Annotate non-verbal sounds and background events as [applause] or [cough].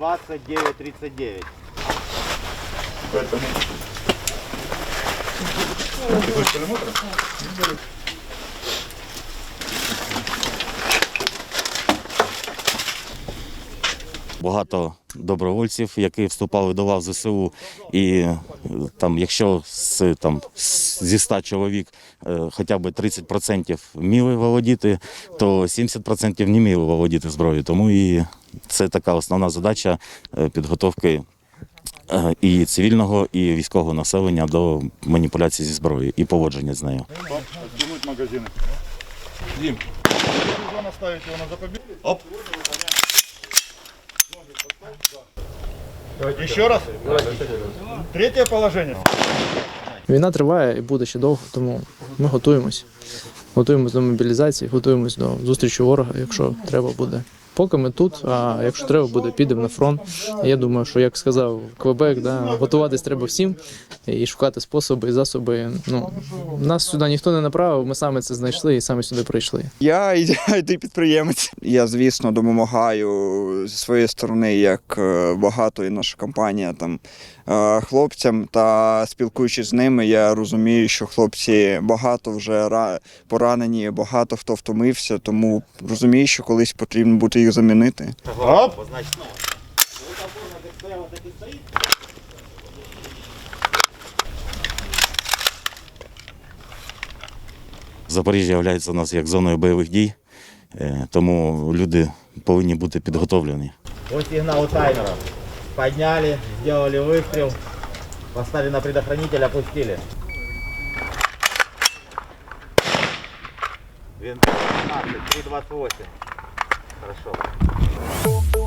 29-39. багато добровольців, які вступали до лав ЗСУ. І там, якщо з, там, зі 100 чоловік е, хоча б 30% вміли володіти, то 70% не вміли володіти зброєю. Тому і це така основна задача е, підготовки е, і цивільного, і військового населення до маніпуляції зі зброєю і поводження з нею. На запобег. Оп. Еще раз. Третье положение. Війна триває і буде ще довго, тому ми готуємось. Готуємось до мобілізації, готуємось до зустрічі ворога, якщо треба буде. Поки ми тут, а якщо треба буде, підемо на фронт. Я думаю, що як сказав Квебек, да, готуватись треба всім і шукати способи і засоби. Ну нас сюди ніхто не направив, ми саме це знайшли і саме сюди прийшли. Я [laughs] it підприємець. Я, звісно, допомагаю зі своєї сторони, як е, багато і наша компанія там е, хлопцям. Та спілкуючись з ними, я розумію, що хлопці багато вже поранені, багато хто втомився, тому розумію, що колись потрібно буде їх замінити. Оп. Запоріжжя є у нас як зоною бойових дій, е, тому люди повинні бути підготовлені. По сигналу таймера. Подняли, сделали выстрел. Поставили на предохранитель, опустили. Винт 15, 328. Хорошо.